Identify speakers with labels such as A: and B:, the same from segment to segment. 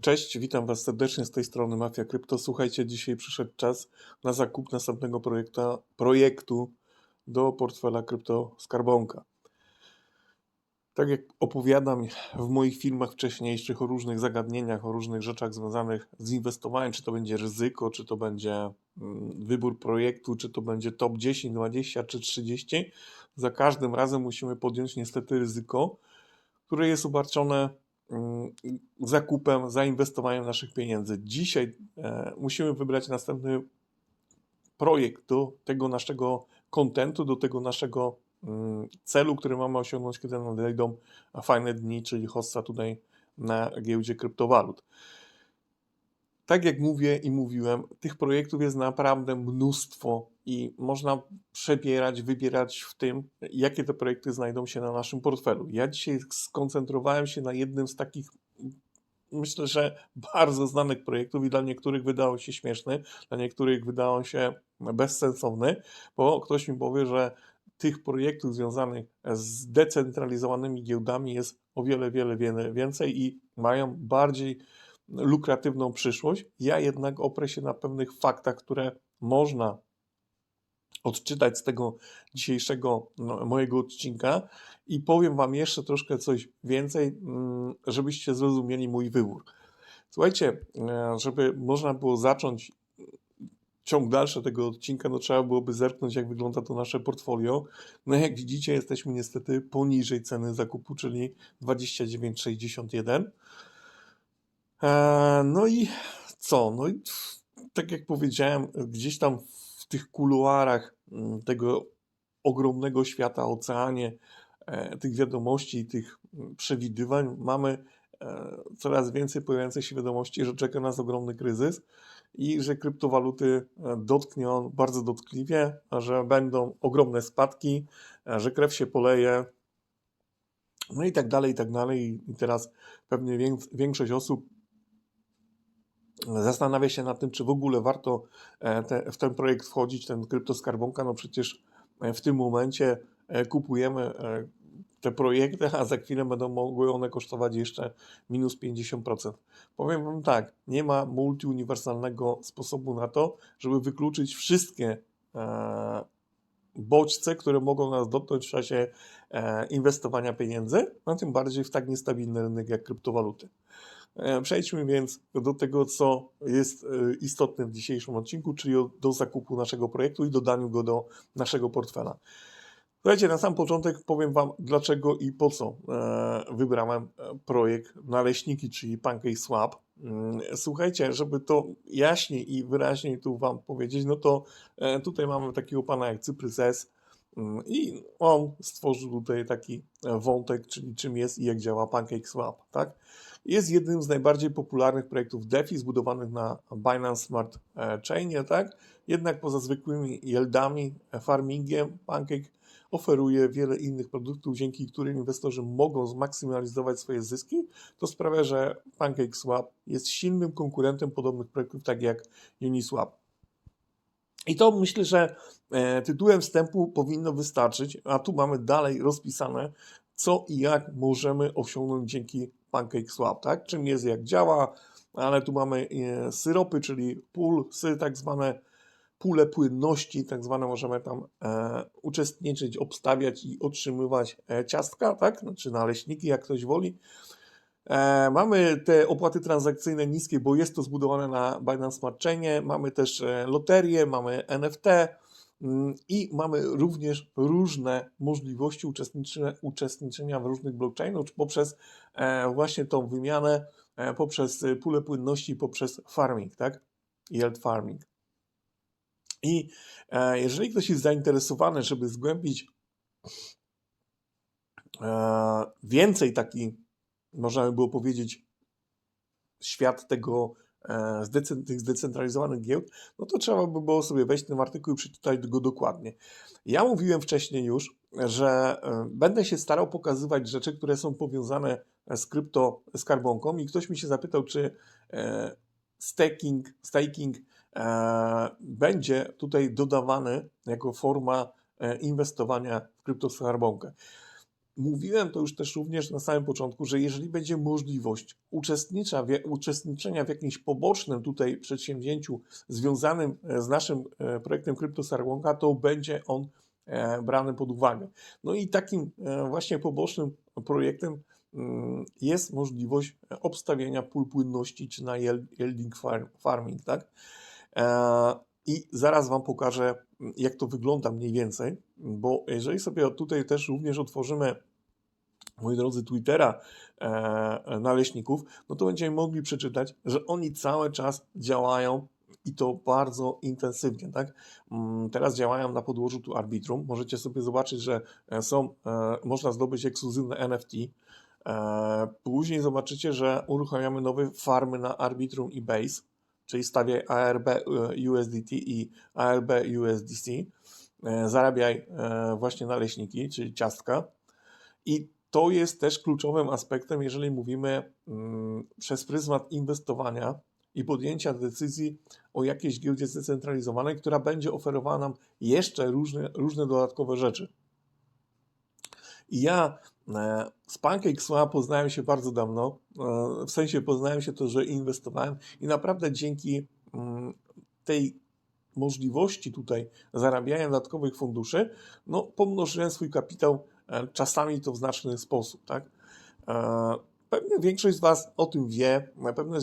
A: Cześć, witam Was serdecznie z tej strony Mafia Krypto. Słuchajcie, dzisiaj przyszedł czas na zakup następnego projekta, projektu do portfela Krypto Skarbonka. Tak jak opowiadam w moich filmach wcześniejszych o różnych zagadnieniach, o różnych rzeczach związanych z inwestowaniem, czy to będzie ryzyko, czy to będzie mm, wybór projektu, czy to będzie top 10, 20 czy 30, za każdym razem musimy podjąć niestety ryzyko, które jest obarczone zakupem, zainwestowaniem naszych pieniędzy. Dzisiaj e, musimy wybrać następny projekt do tego naszego kontentu, do tego naszego mm, celu, który mamy osiągnąć, kiedy nadejdą fajne dni, czyli hossa tutaj na giełdzie kryptowalut. Tak jak mówię i mówiłem, tych projektów jest naprawdę mnóstwo i można przebierać, wybierać w tym, jakie te projekty znajdą się na naszym portfelu. Ja dzisiaj skoncentrowałem się na jednym z takich myślę, że bardzo znanych projektów i dla niektórych wydało się śmieszny, dla niektórych wydało się bezsensowny, bo ktoś mi powie, że tych projektów związanych z decentralizowanymi giełdami jest o wiele, wiele, wiele więcej i mają bardziej lukratywną przyszłość. Ja jednak oprę się na pewnych faktach, które można odczytać z tego dzisiejszego no, mojego odcinka i powiem Wam jeszcze troszkę coś więcej, mm, żebyście zrozumieli mój wybór. Słuchajcie, e, żeby można było zacząć ciąg dalszy tego odcinka, no trzeba byłoby zerknąć, jak wygląda to nasze portfolio. No jak widzicie, jesteśmy niestety poniżej ceny zakupu, czyli 29,61. E, no i co? No i tak jak powiedziałem, gdzieś tam w tych kuluarach mm, tego ogromnego świata, oceanie, e, tych wiadomości, tych mm, przewidywań mamy e, coraz więcej pojawiających się wiadomości, że czeka nas ogromny kryzys i że kryptowaluty dotknie on bardzo dotkliwie, że będą ogromne spadki, że krew się poleje, no i tak dalej, i tak dalej. I teraz pewnie większość osób zastanawia się nad tym, czy w ogóle warto e, te, w ten projekt wchodzić, ten kryptoskarbonka, no przecież e, w tym momencie e, kupujemy te projekty, a za chwilę będą mogły one kosztować jeszcze minus 50%. Powiem Wam tak, nie ma multiuniwersalnego sposobu na to, żeby wykluczyć wszystkie bodźce, które mogą nas dotknąć w czasie inwestowania pieniędzy, a tym bardziej w tak niestabilny rynek jak kryptowaluty. E, przejdźmy więc do tego, co jest e, istotne w dzisiejszym odcinku, czyli do zakupu naszego projektu i dodaniu go do naszego portfela. Słuchajcie, na sam początek powiem Wam, dlaczego i po co e, wybrałem projekt Naleśniki, czyli Pancake Swap. Mm, słuchajcie, żeby to jaśniej i wyraźniej tu Wam powiedzieć, no to tutaj mamy takiego pana jak Cyprys S, i on stworzył tutaj taki wątek, czyli czym jest i jak działa Pancake Swap, tak? Jest jednym z najbardziej popularnych projektów DeFi zbudowanych na Binance Smart e, Chainie, tak? Jednak poza zwykłymi yieldami, e, farmingiem, Pancake oferuje wiele innych produktów, dzięki którym inwestorzy mogą zmaksymalizować swoje zyski. To sprawia, że PancakeSwap jest silnym konkurentem podobnych projektów, tak jak Uniswap. I to myślę, że e, tytułem wstępu powinno wystarczyć, a tu mamy dalej rozpisane, co i jak możemy osiągnąć dzięki Pancake Swap, tak? Czym jest, jak działa, ale tu mamy e, syropy, czyli pulsy, tak zwane pule płynności, tak zwane możemy tam e, uczestniczyć, obstawiać i otrzymywać e, ciastka, tak? Znaczy naleśniki, jak ktoś woli. E, mamy te opłaty transakcyjne niskie, bo jest to zbudowane na Binance Smart Chainie. Mamy też e, loterię, mamy NFT, Mm, I mamy również różne możliwości uczestniczenia, w różnych blockchainach poprzez e, właśnie tą wymianę, poprzez pulę płynności, poprzez farming, tak? Yield farming. I jeżeli ktoś jest zainteresowany, żeby zgłębić więcej taki, można by było powiedzieć, świat tego E, tych zdecentralizowanych giełd, no to trzeba by było sobie wejść ten artykuł i przeczytać go dokładnie. Ja mówiłem wcześniej już, że e, będę się starał pokazywać rzeczy, które są powiązane z krypto skarbonką i ktoś mi się zapytał, czy e, staking, staking będzie tutaj dodawany jako forma inwestowania w kryptoskarbonkę. Mówiłem to już też również na samym początku, że jeżeli będzie możliwość uczestniczenia w jakimś pobocznym tutaj przedsięwzięciu związanym e, z naszym e, projektem CryptoSarłonka, to będzie on e, brany pod uwagę. No i takim właśnie pobocznym projektem mm, jest możliwość obstawiania pól płynności czy na yield- yielding farm- farming, tak? I zaraz Wam pokażę, jak to wygląda mniej więcej, bo jeżeli sobie tutaj też również otworzymy, moi drodzy, Twittera e, naleśników, no to będziemy mogli przeczytać, że oni cały czas działają i to bardzo intensywnie, tak? Mm, Teraz działają na podłożu tu Arbitrum. Możecie sobie zobaczyć, że e, są, e, można zdobyć ekskluzywne NFT. E, Później zobaczycie, że uruchamiamy nowe farmy na Arbitrum i Base, czyli stawiaj ARB e, USDT i ARB USDC. E, Zarabiaj e, właśnie naleśniki, czyli ciastka. I to jest też kluczowym aspektem, jeżeli mówimy mm, przez pryzmat inwestowania i podjęcia decyzji o jakiejś giełdzie zdecentralizowanej, która będzie oferowała nam jeszcze różne, różne dodatkowe rzeczy. I ja z PancakeSwap poznałem się bardzo dawno, e, w sensie poznałem się to, że inwestowałem i naprawdę dzięki mm, tej możliwości tutaj zarabiania dodatkowych funduszy, no pomnożyłem swój kapitał e, czasami to w znaczny sposób, tak? E, Pewnie większość z Was o tym wie, na pewno e,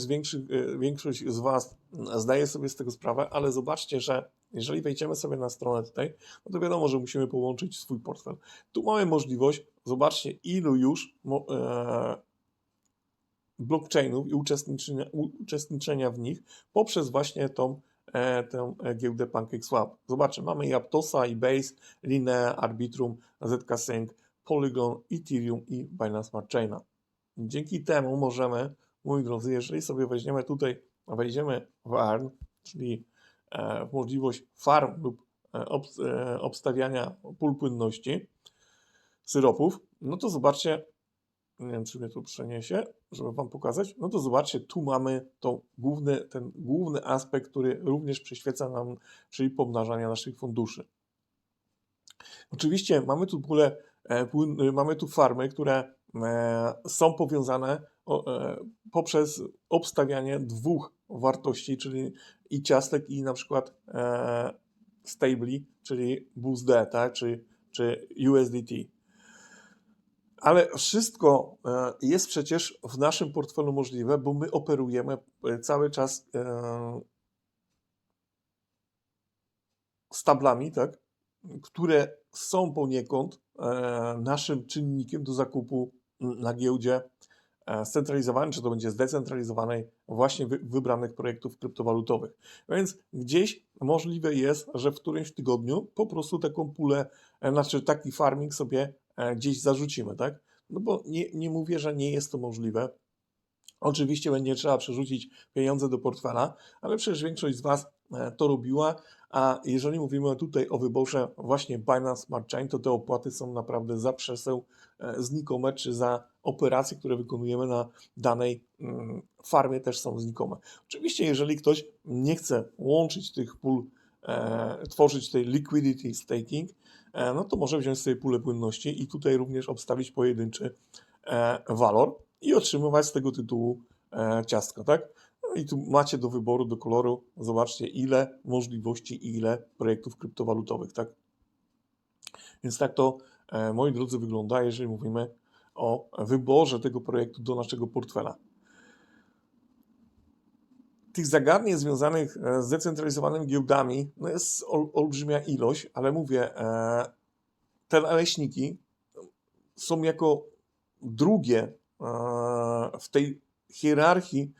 A: większość z Was zdaje sobie z tego sprawę, ale zobaczcie, że jeżeli wejdziemy sobie na stronę tutaj, no to wiadomo, że musimy połączyć swój portfel. Tu mamy możliwość, zobaczcie ilu już e, blockchainów i uczestniczenia, uczestniczenia w nich poprzez właśnie tą, e, tę e, giełdę PancakeSwap. Zobaczcie, mamy i Aptosa, i Base, Linea, Arbitrum, ZK-Sync, Polygon, Ethereum i Binance Smart Chaina. Dzięki temu możemy, moi drodzy, jeżeli sobie weźmiemy tutaj, wejdziemy w ARN, czyli możliwość farm lub e, e, obstawiania pól płynności syropów, no to zobaczcie, nie wiem, czy mnie tu przeniesie, żeby Wam pokazać, no to zobaczcie, tu mamy ten główny aspekt, który również przyświeca nam, czyli pomnażania naszych funduszy. Oczywiście mamy tu w ogóle e, e, mamy tu farmy, które e, są powiązane e, poprzez obstawianie dwóch wartości, czyli i ciastek, i na przykład e, czyli BUSD, tak, czy, czy USDT. Ale wszystko e, jest przecież w naszym portfelu możliwe, bo my operujemy e, cały czas e, z tablami, tak, które są poniekąd e, naszym czynnikiem do zakupu na giełdzie e, scentralizowanej, czy to będzie zdecentralizowanej, właśnie wy, wybranych projektów kryptowalutowych. Więc gdzieś możliwe jest, że w którymś tygodniu po prostu taką pulę, e, znaczy taki farming sobie e, gdzieś zarzucimy, tak? No bo nie, nie mówię, że nie jest to możliwe. Oczywiście będzie trzeba przerzucić pieniądze do portfela, ale przecież większość z Was e, to robiła, a jeżeli mówimy tutaj o wyborze właśnie Binance Smart Chain, to te opłaty są naprawdę za przesył e, znikome, czy za operacje, które wykonujemy na danej mm, farmie też są znikome. Oczywiście, jeżeli ktoś nie chce łączyć tych pól, e, tworzyć tej liquidity staking, e, no to może wziąć sobie pulę płynności i tutaj również obstawić pojedynczy e, walor i otrzymywać z tego tytułu e, ciastka, tak? No i tu macie do wyboru, do koloru, zobaczcie ile możliwości i ile projektów kryptowalutowych, tak? Więc tak to, e, moi drodzy, wygląda, jeżeli mówimy o wyborze tego projektu do naszego portfela. Tych zagadnień związanych e, z zdecentralizowanymi giełdami no jest ol, olbrzymia ilość, ale mówię, e, te naleśniki są jako drugie e, w tej hierarchii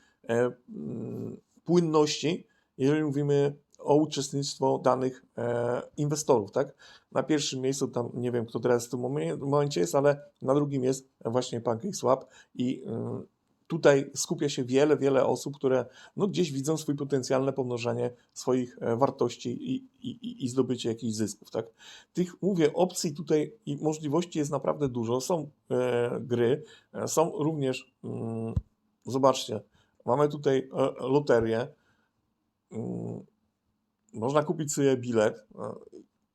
A: płynności, jeżeli mówimy o uczestnictwo danych e, inwestorów, tak? Na pierwszym miejscu tam, nie wiem kto teraz w tym momencie, jest, ale na drugim jest właśnie PancakeSwap i y, tutaj skupia się wiele, wiele osób, które no, gdzieś widzą swój potencjalne pomnożenie swoich e, wartości i, i, i zdobycie jakichś zysków, tak? Tych, mówię, opcji tutaj i możliwości jest naprawdę dużo. Są e, gry, e, są również, mm, zobaczcie, mamy tutaj e, loterię, mm, można kupić sobie bilet.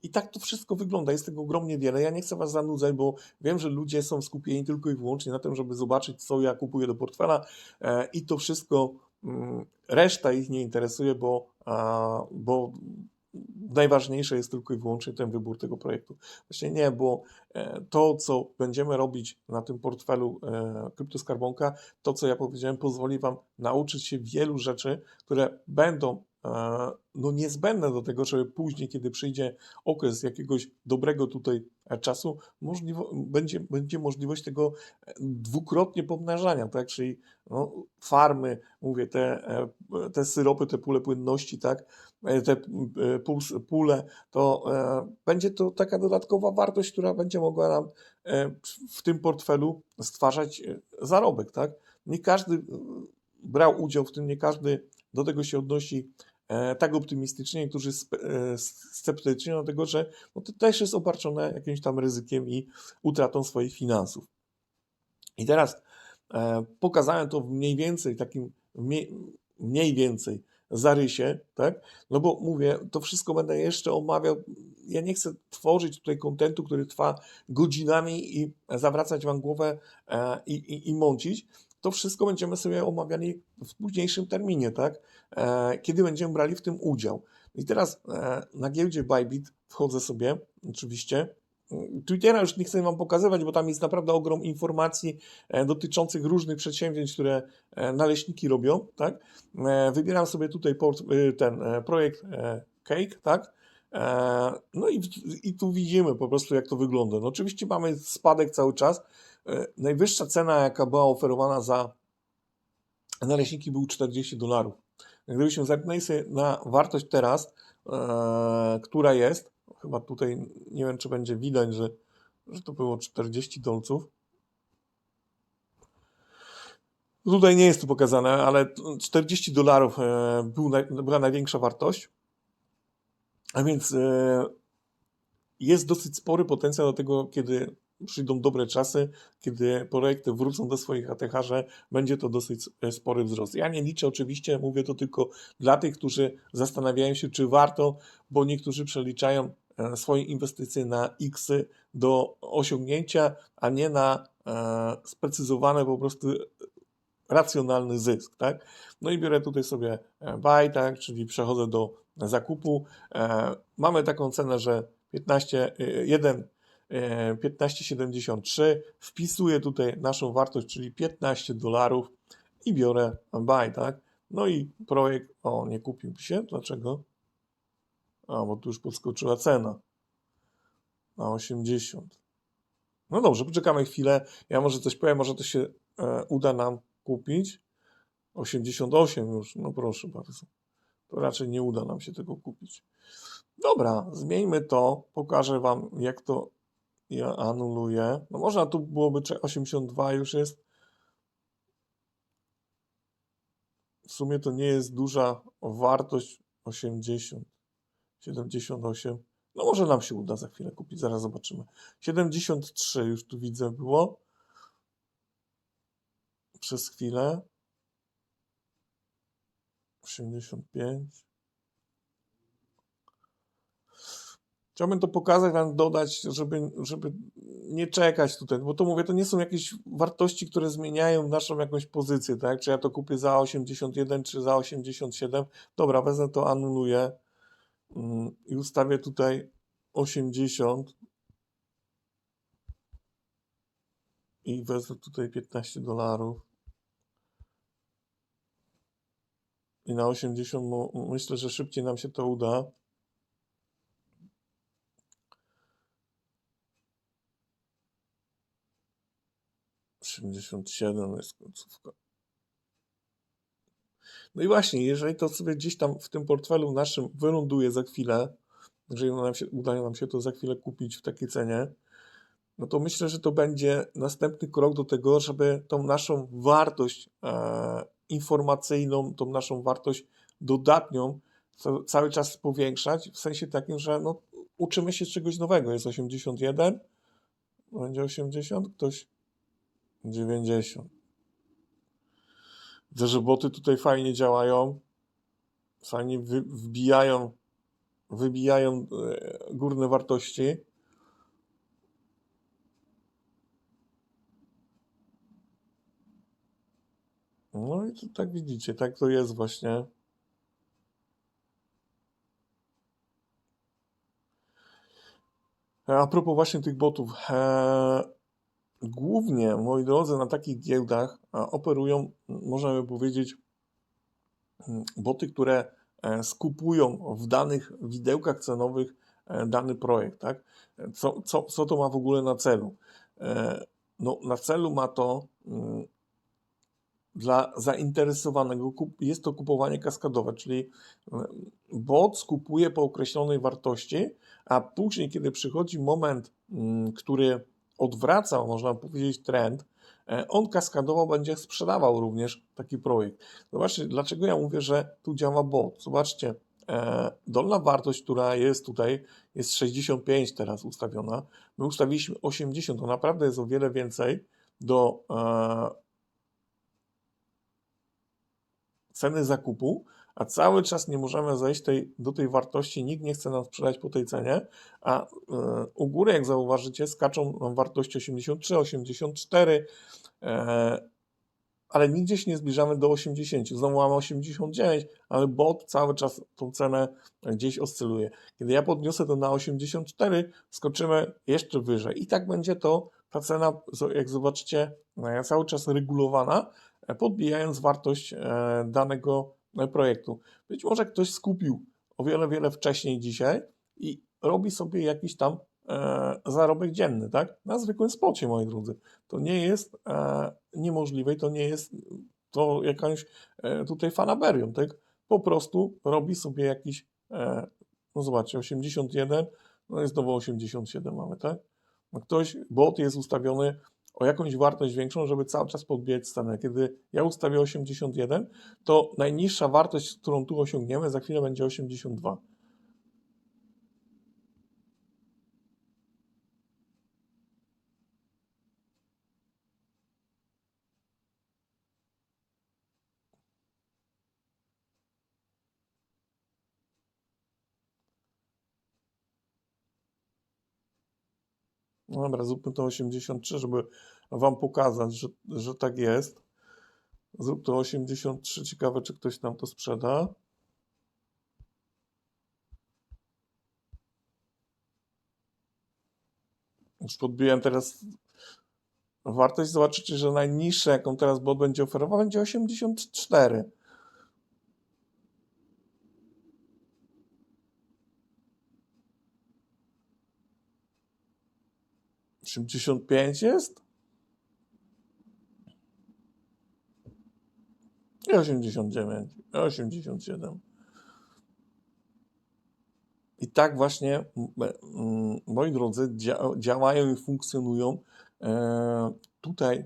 A: I tak to wszystko wygląda. Jest tego ogromnie wiele. Ja nie chcę Was zanudzać, bo wiem, że ludzie są skupieni tylko i wyłącznie na tym, żeby zobaczyć, co ja kupuję do portfela e, i to wszystko, mm, reszta ich nie interesuje, bo, bo najważniejsze jest tylko i wyłącznie ten wybór tego projektu. Właśnie nie, bo e, to, co będziemy robić na tym portfelu e, kryptoskarbonka, to, co ja powiedziałem, pozwoli Wam nauczyć się wielu rzeczy, które będą no, niezbędne do tego, żeby później, kiedy przyjdzie okres jakiegoś dobrego tutaj e, czasu, możliwo, będzie, będzie możliwość tego e, dwukrotnie pomnażania, tak? Czyli no, farmy, mówię, te, e, te syropy, te pule płynności, tak? Te pule, to będzie to taka dodatkowa wartość, która będzie mogła nam w tym portfelu stwarzać zarobek, tak? Nie każdy brał udział w tym, nie każdy do tego się odnosi tak optymistycznie, niektórzy e, sceptycznie, dlatego że no, to też jest obarczone jakimś tam ryzykiem i utratą swoich finansów. I teraz e, pokazałem to w mniej więcej takim mniej, więcej zarysie, tak? No bo mówię, to wszystko będę jeszcze omawiał. Ja nie chcę tworzyć tutaj kontentu, który trwa godzinami i zawracać wam głowę e, i, i, i mącić. To wszystko będziemy sobie omawiali w późniejszym terminie, tak? E, kiedy będziemy brali w tym udział. I teraz e, na giełdzie Bybit wchodzę sobie, oczywiście. Twittera już nie chcę wam pokazywać, bo tam jest naprawdę ogrom informacji e, dotyczących różnych przedsięwzięć, które naleśniki robią, tak? Wybieram sobie tutaj ten projekt Cake, tak? No i, i tu widzimy po prostu, jak to wygląda. No oczywiście mamy spadek cały czas. Najwyższa cena, jaka była oferowana za naleśniki, był 40 dolarów. Gdybyśmy zerknęli sobie na wartość teraz, e, która jest, chyba tutaj nie wiem, czy będzie widać, że, że to było 40 dolców. Tutaj nie jest to pokazane, ale 40 dolarów e, był była największa wartość. A więc e, jest dosyć spory potencjał do tego, kiedy przyjdą dobre czasy, kiedy projekty wrócą do swoich ATH, że będzie to dosyć e, spory wzrost. Ja nie liczę oczywiście, mówię to tylko dla tych, którzy zastanawiają się, czy warto, bo niektórzy przeliczają e, swoje inwestycje na X do osiągnięcia, a nie na e, sprecyzowane po prostu racjonalny zysk, tak? No i biorę tutaj sobie buy, tak, czyli przechodzę do zakupu. Mamy taką cenę, że 15, e, 1, e, 15,73. Wpisuję tutaj naszą wartość, czyli 15 dolarów i biorę buy, tak? No i projekt, o, nie kupił się. Dlaczego? A, bo tu już podskoczyła cena na 80. No dobrze, poczekamy chwilę. Ja może coś powiem, może to się e, uda nam kupić. 88 już, no proszę bardzo. To raczej nie uda nam się tego kupić. Dobra, zmieńmy to. Pokażę Wam, jak to ja anuluję. No można tu byłoby cze- 82 już jest. W sumie to nie jest duża wartość 80, 78. No może nam się uda za chwilę kupić, zaraz zobaczymy. 73 już tu widzę było. Przez chwilę. 85. Chciałbym to pokazać, wam dodać, żeby, żeby nie czekać tutaj, bo to mówię, to nie są jakieś wartości, które zmieniają naszą jakąś pozycję, tak? Czy ja to kupię za 81, czy za 87. Dobra, wezmę to, anuluję mm, i ustawię tutaj 80 i wezmę tutaj 15 dolarów. I na 80 mo- myślę, że szybciej nam się to uda. Osiemdziesiąt siedem jest końcówka. No i właśnie, jeżeli to sobie gdzieś tam w tym portfelu naszym wyląduje za chwilę, jeżeli nam się, uda nam się to za chwilę kupić w takiej cenie, no to myślę, że to będzie następny krok do tego, żeby tą naszą wartość e, informacyjną, tą naszą wartość dodatnią ca- cały czas powiększać, w sensie takim, że no, uczymy się czegoś nowego. Jest 81, będzie 80, ktoś 90. Widzę, że boty tutaj fajnie działają, fajnie wbijają wybijają e, górne wartości. No i to, tak widzicie, tak to jest właśnie. A propos właśnie tych botów. Głównie, moi drodzy, na takich giełdach e, operują, można by powiedzieć, mm, boty, które e, skupują w danych widełkach cenowych e, dany projekt. Tak? Co, co, co to ma w ogóle na celu? No, na celu ma to mm, dla zainteresowanego jest to kupowanie kaskadowe, czyli bot skupuje po określonej wartości, a później, kiedy przychodzi moment, mm, który odwraca, można powiedzieć, trend, e, on kaskadowo będzie sprzedawał również taki projekt. Zobaczcie, dlaczego ja mówię, że tu działa bot. Zobaczcie, e, dolna wartość, która jest tutaj, jest 65 teraz ustawiona. My ustawiliśmy 80, to naprawdę jest o wiele więcej do e, ceny zakupu, a cały czas nie możemy zejść tej, do tej wartości, nikt nie chce nam sprzedać po tej cenie, a e, u góry, jak zauważycie, skaczą nam wartości 83, 84, e, ale nigdzie się nie zbliżamy do 80. Znowu mamy 89, ale bot cały czas tą cenę gdzieś oscyluje. Kiedy ja podniosę to na 84, skoczymy jeszcze wyżej. I tak będzie to, ta cena, jak zobaczycie, e, cały czas regulowana, e, podbijając wartość e, danego projektu. Być może ktoś skupił o wiele, wiele wcześniej dzisiaj i robi sobie jakiś tam e, zarobek dzienny, tak? Na zwykłym spocie, moi drodzy. To nie jest e, niemożliwe i to nie jest to jakaś e, tutaj fanaberium, tak? Po prostu robi sobie jakiś, e, no zobaczcie, 81, no jest znowu 87 mamy, tak? No ktoś, bot jest ustawiony o jakąś wartość większą, żeby cały czas podbijać cenę. Kiedy ja ustawię 81, to najniższa wartość, którą tu osiągniemy, za chwilę będzie 82. No dobra, zróbmy to 83, żeby Wam pokazać, że, że tak jest. Zrób to 83, ciekawe czy ktoś nam to sprzeda. Już podbiłem teraz wartość, zobaczycie, że najniższa jaką teraz bot będzie oferował będzie 84. Osiemdziesiąt pięć jest? I osiemdziesiąt dziewięć, i tak właśnie, moi drodzy, dzia- działają i funkcjonują e, tutaj e,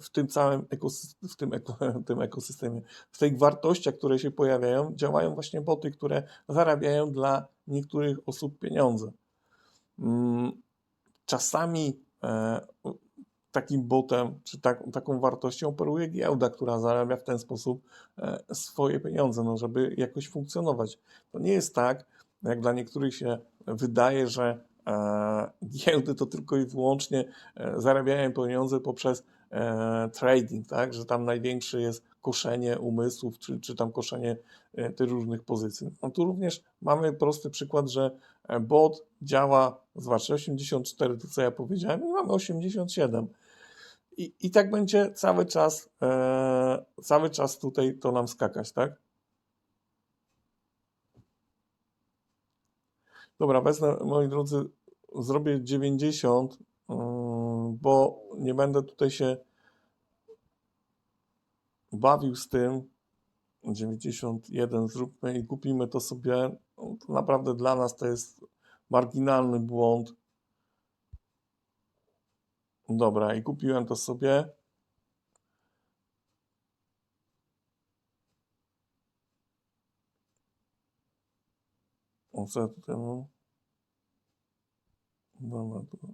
A: w tym całym ekosystemie, w tym, eko, tym ekosystemie, w tych wartościach, które się pojawiają, działają właśnie boty, które zarabiają dla niektórych osób pieniądze. Czasami e, takim botem, czy tak, taką wartością operuje giełda, która zarabia w ten sposób e, swoje pieniądze, no, żeby jakoś funkcjonować. To nie jest tak, jak dla niektórych się wydaje, że e, giełdy to tylko i wyłącznie zarabiają pieniądze poprzez trading, tak? że tam największe jest koszenie umysłów, czy, czy tam koszenie tych różnych pozycji. No tu również mamy prosty przykład, że bot działa, zobaczcie, 84, to co ja powiedziałem, i mamy 87. I, I tak będzie cały czas, e, cały czas tutaj to nam skakać, tak? Dobra, wezmę, moi drodzy, zrobię 90, mm, bo nie będę tutaj się bawił z tym. 91 zróbmy i kupimy to sobie. No, to naprawdę dla nas to jest marginalny błąd. Dobra, i kupiłem to sobie. O co ja tutaj mam? Dobra, to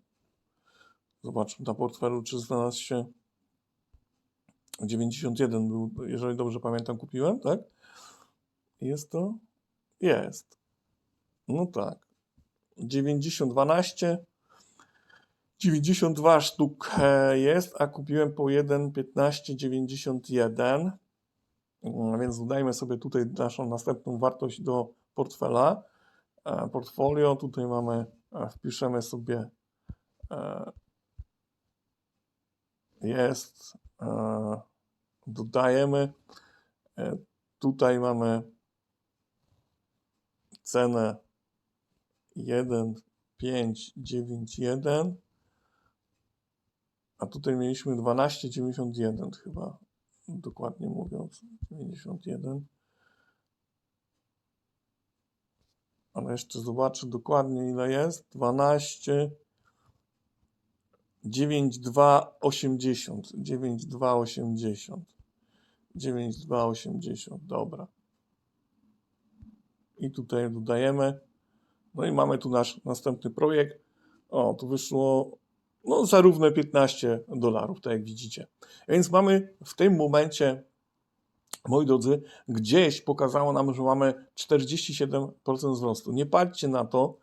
A: zobaczmy na portfelu, czy znalazł się 91 był, jeżeli dobrze pamiętam, kupiłem, tak? Jest to? Jest. No tak. 9012. 92 sztuk e, jest, a kupiłem po 1,1591. Mm, Więc dodajmy sobie tutaj naszą następną wartość do portfela. E, Portfolio, tutaj mamy, e, wpiszemy sobie jest, dodajemy. Tutaj mamy cenę 1,591, a tutaj mieliśmy 12,91 chyba, dokładnie mówiąc, 91. Ale jeszcze zobaczę dokładnie ile jest. 12, 9280, 9280, 9280, dobra. I tutaj dodajemy. No i mamy tu nasz następny projekt. O, tu wyszło no, za równe 15 dolarów, tak jak widzicie. Więc mamy w tym momencie, moi drodzy, gdzieś pokazało nam, że mamy 47% wzrostu. Nie patrzcie na to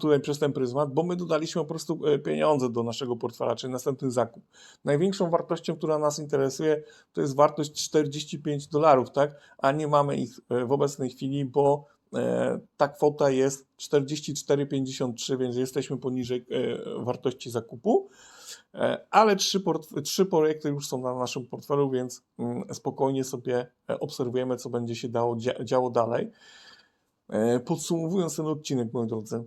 A: tutaj przez ten pryzmat, bo my dodaliśmy po prostu e, pieniądze do naszego portfela, czyli następny zakup. Największą wartością, która nas interesuje, to jest wartość 45 dolarów, tak? A nie mamy ich e, w obecnej chwili, bo e, ta kwota jest 44,53, więc jesteśmy poniżej e, wartości zakupu. E, Ale trzy, trzy projekty już są na naszym portfelu, więc mm, spokojnie sobie e, obserwujemy, co będzie się dało, dzia- działo dalej. E, Podsumowując ten odcinek, moi drodzy,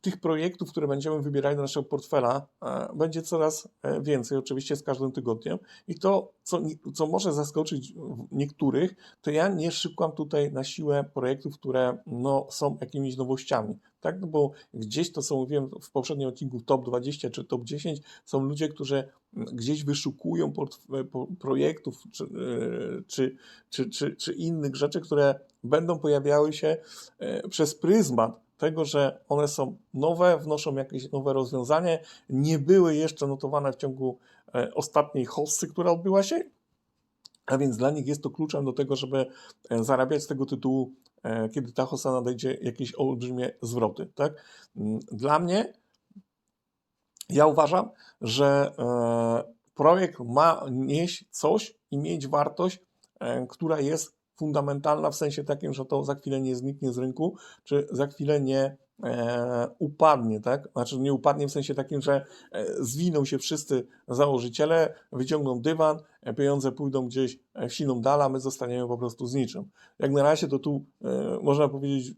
A: tych projektów, które będziemy wybierali do naszego portfela, e, będzie coraz e, więcej, oczywiście z każdym tygodniem. I to, co, co może zaskoczyć niektórych, to ja nie szukam tutaj na siłę projektów, które no, są jakimiś nowościami. Tak? No bo gdzieś to, co mówiłem w poprzednim odcinku, top 20 czy top 10, są ludzie, którzy gdzieś wyszukują po- projektów czy, e, czy, czy, czy, czy innych rzeczy, które będą pojawiały się e, przez pryzmat tego, że one są nowe, wnoszą jakieś nowe rozwiązanie, nie były jeszcze notowane w ciągu e, ostatniej hossy, która odbyła się, a więc dla nich jest to kluczem do tego, żeby e, zarabiać z tego tytułu, e, kiedy ta hossa nadejdzie, jakieś olbrzymie zwroty. Tak? Mm, Dla mnie ja uważam, że e, projekt ma nieść coś i mieć wartość, e, która jest fundamentalna w sensie takim, że to za chwilę nie zniknie z rynku, czy za chwilę nie e, upadnie, tak? Znaczy nie upadnie w sensie takim, że e, zwiną się wszyscy założyciele, wyciągną dywan, e, pieniądze pójdą gdzieś e, w siną dala, a my zostaniemy po prostu z niczym. Jak na razie to tu e, można powiedzieć,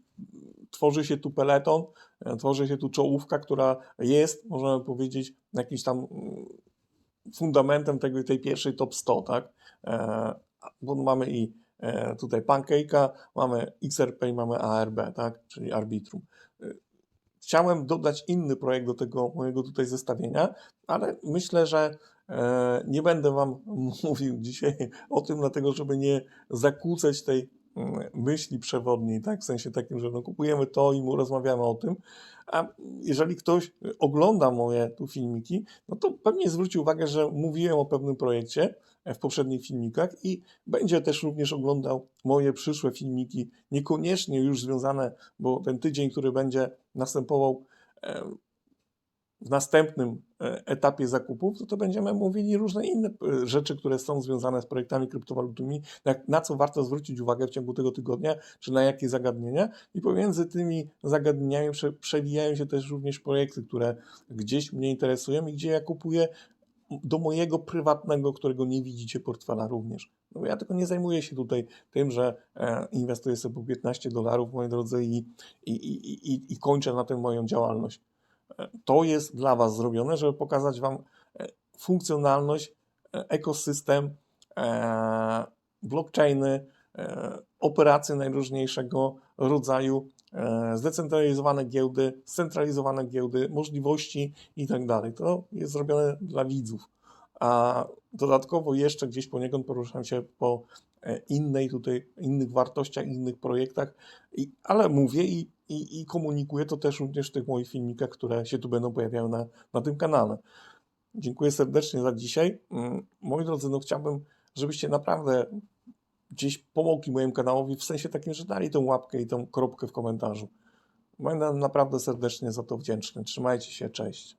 A: tworzy się tu peleton, e, tworzy się tu czołówka, która jest, można powiedzieć, jakimś tam mm, fundamentem tego, tej pierwszej top 100, tak? E, bo mamy i e, tutaj Pancake'a, mamy XRP i mamy ARB, tak? Czyli Arbitrum. Chciałem dodać inny projekt do tego mojego tutaj zestawienia, ale myślę, że e, nie będę Wam mówił dzisiaj o tym, dlatego żeby nie zakłócać tej mm, myśli przewodniej, tak? W sensie takim, że no kupujemy to i mu rozmawiamy o tym. A jeżeli ktoś ogląda moje tu filmiki, no to pewnie zwróci uwagę, że mówiłem o pewnym projekcie w poprzednich filmikach i będzie też również oglądał moje przyszłe filmiki, niekoniecznie już związane, bo ten tydzień, który będzie następował w następnym e, etapie zakupów, to, to będziemy mówili różne inne e, rzeczy, które są związane z projektami kryptowalutowymi, na, co warto zwrócić uwagę w ciągu tego tygodnia, czy na jakie zagadnienia. I pomiędzy tymi zagadnieniami prze, przewijają się też również projekty, które gdzieś mnie interesują i gdzie ja kupuję do mojego prywatnego, którego nie widzicie portfela również. No ja tylko nie zajmuję się tutaj tym, że e, inwestuję sobie po 15 dolarów, moi drodzy, i, i, i, i, kończę na tym moją działalność. E, To jest dla Was zrobione, żeby pokazać Wam e, funkcjonalność, ekosystem, blockchainy, operacje najróżniejszego rodzaju, zdecentralizowane giełdy, scentralizowane giełdy, możliwości i tak dalej. To jest zrobione dla widzów. A dodatkowo jeszcze gdzieś poniekąd poruszam się po e, innej tutaj, innych wartościach, innych projektach, i, ale mówię i, i, i komunikuję to też również w tych moich filmikach, które się tu będą pojawiały na, na tym kanale. Dziękuję serdecznie za dzisiaj. Mm, Moi drodzy, no chciałbym, żebyście naprawdę gdzieś pomogli mojemu kanałowi w sensie takim, że dali tą łapkę i tą kropkę w komentarzu. Będę naprawdę serdecznie za to wdzięczny. Trzymajcie się, cześć.